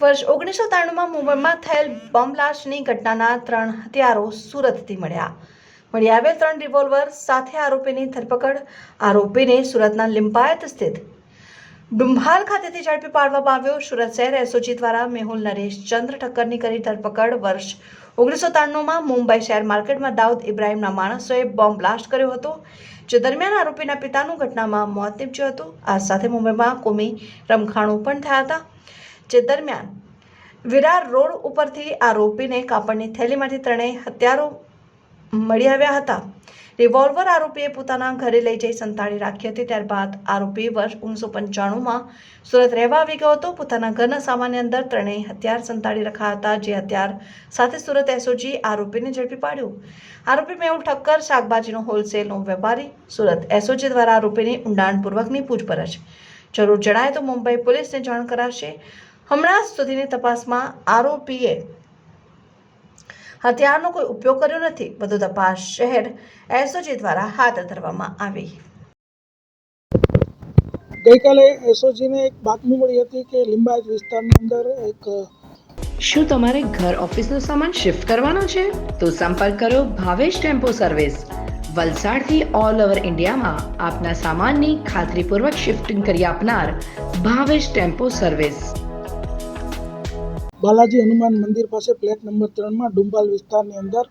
વર્ષ ઓગણીસો ત્રાણુંમાં મુંબઈમાં થયેલ બોમ્બ બ્લાસ્ટની ઘટનાના ત્રણ હત્યારો સુરતથી મળ્યા. મળી આવેલ ત્રણ રિવોલ્વર સાથે આરોપીની ધરપકડ, આરોપીને સુરતના લિંબાયત સ્થિત ડુંભાલ ખાતેથી ઝડપી પાડવામાં આવ્યો સુરત શહેર. એસઓજી દ્વારા મેહુલ નરેશ ચંદ્ર ઠક્કરની કરી ધરપકડ. વર્ષ ઓગણીસો ત્રાણુંમાં મુંબઈ શહેર માર્કેટમાં દાઉદ ઇબ્રાહિમના માણસોએ બોમ્બ બ્લાસ્ટ કર્યો હતો, જે દરમિયાન આરોપીના પિતાનું ઘટનામાં મોત નીપજ્યું હતું. આ સાથે મુંબઈમાં કોમી રમખાણો પણ થયા હતા. જે દરમિયાન વિરાર રોડ ઉપરથી આરોપીને કાપડની થેલીમાંથી ત્રણેય હત્યારો મળી આવ્યા હતા. રિવોલ્વર આરોપીએ પોતાના ઘરે લઈ જઈ સંતાડી રાખી હતી. ત્યારબાદ આરોપી વર્ષ ઓગણીસો પંચાણુંમાં સુરત રહેવા આવી ગયો હતો. પોતાના ઘરના સામાન્ય અંદર ત્રણેય હથિયાર સંતાડી રખાયા હતા, જે હથિયાર સાથે સુરત એસઓજી આરોપીને ઝડપી પાડ્યો. આરોપી મેહુલ ઠક્કર, શાકભાજીનો હોલસેલનો વેપારી, સુરત એસઓજી દ્વારા આરોપીની ઊંડાણપૂર્વકની પૂછપરછ. જરૂર જણાય તો મુંબઈ પોલીસને જાણ કરાશે. હમણાં સુધીની તપાસમાં આરોપીએ હથિયારનો કોઈ ઉપયોગ કર્યો નથી. વધુ તપાસ શહેર એસઓજી દ્વારા હાથ ધરવામાં આવી. ગઈકાલે એસઓજીને એક બાતમી મળી હતી કે લિંબાયત વિસ્તારની અંદર એક શું તમારે ઘર ઓફિસનો સામાન શિફ્ટ કરવાનો છે? તો સંપર્ક કરો ભાવેશ ટેમ્પો સર્વિસ વલસાડથી ઓલ ઓવર ઇન્ડિયામાં આપના સામાનની ખાતરીપૂર્વક શિફ્ટિંગ કરી આપનાર ભાવેશ ટેમ્પો સર્વિસ બાલાજી હનુમાન મંદિર પાસે પ્લેટ નંબર ત્રણમાં ડુંબાલ વિસ્તારની અંદર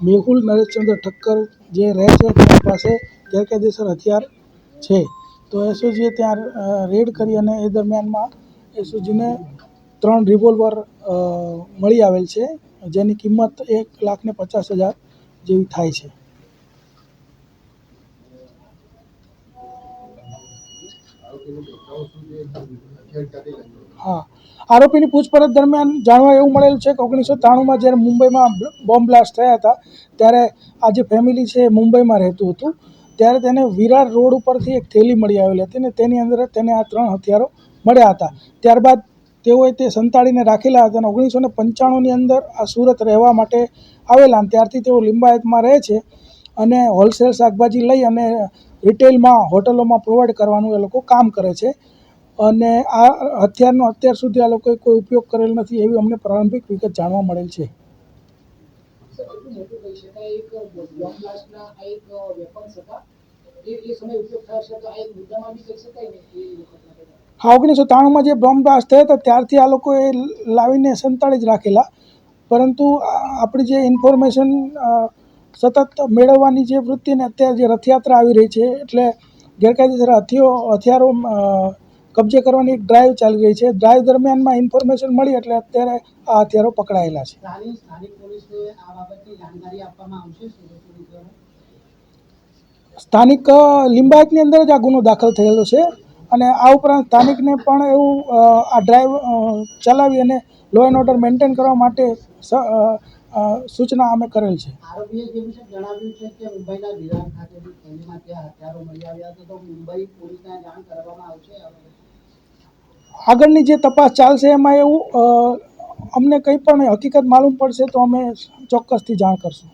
મેહુલ નરેશચંદ્ર ઠક્કર જે રહે છે તેની પાસે ગેરકાયદેસર હથિયાર છે. તો એસઓજીએ ત્યાં રેડ કરી અને એ દરમિયાનમાં એસઓજીને ત્રણ રિવોલ્વર મળી આવેલ છે, જેની કિંમત એક લાખ ને પચાસ હજાર જેવી થાય છે. હા. આરોપીની પૂછપરછ દરમિયાન જાણવા એવું મળેલ છે કે ઓગણીસો ત્રાણુંમાં જ્યારે મુંબઈમાં બોમ્બ બ્લાસ્ટ થયા હતા, ત્યારે આ જે ફેમિલી છે એ મુંબઈમાં રહેતું હતું, ત્યારે તેને વિરાર રોડ ઉપરથી એક થેલી મળી આવેલી હતી ને તેની અંદર તેને આ ત્રણ હથિયારો મળ્યા હતા. ત્યારબાદ તેઓએ તે સંતાડીને રાખેલા હતા અને ઓગણીસો ને પંચાણુંની અંદર આ સુરત રહેવા માટે આવેલા ત્યારથી તેઓ લિંબાયતમાં રહે છે અને હોલસેલ શાકભાજી લઈ અને રિટેલમાં હોટલોમાં પ્રોવાઈડ કરવાનું એ લોકો કામ કરે છે. અને આ હથિયારનો અત્યાર સુધી આ લોકોએ કોઈ ઉપયોગ કરેલ નથી એવી અમને પ્રારંભિક વિગત જાણવા મળેલ છે. હા, ઓગણીસો ત્રાણુંમાં જે બોમ્બ બ્લાસ્ટ થયા હતા, ત્યારથી આ લોકોએ લાવીને સંતાડી જ રાખેલા. પરંતુ આપણી જે ઇન્ફોર્મેશન સતત મેળવવાની જે વૃત્તિને અત્યારે જે રથયાત્રા આવી રહી છે એટલે ગેરકાયદેસર હથિયો હથિયારો કબજે કરવાની એક ડ્રાઈવ ચાલી રહી છે. ડ્રાઈવ દરમિયાનમાં ઇન્ફોર્મેશન મળી એટલે અત્યારે આ હથિયારો પકડાયેલા છે. સ્થાનિક લિંબાયતની અંદર જ આ ગુનો દાખલ થયેલો છે અને આ ઉપરાંત સ્થાનિકને પણ એવું આ ડ્રાઈવ ચલાવી અને લો એન્ડ ઓર્ડર મેન્ટેન કરવા માટે સૂચના અમે કરેલ છે. આરોપીએ જણાવ્યું છે કે મુંબઈના વિરાર ખાતેથી થેલીમાં ત્યાં હથિયારો મળી આવ્યા હતા તો મુંબઈ પોલીસને જાણ કરવામાં આવશે. આગળની જે તપાસ ચાલશે એમાં એવું અમને કંઈ પણ હકીકત માલુમ પડશે તો અમે ચોક્કસથી જાણ કરશું.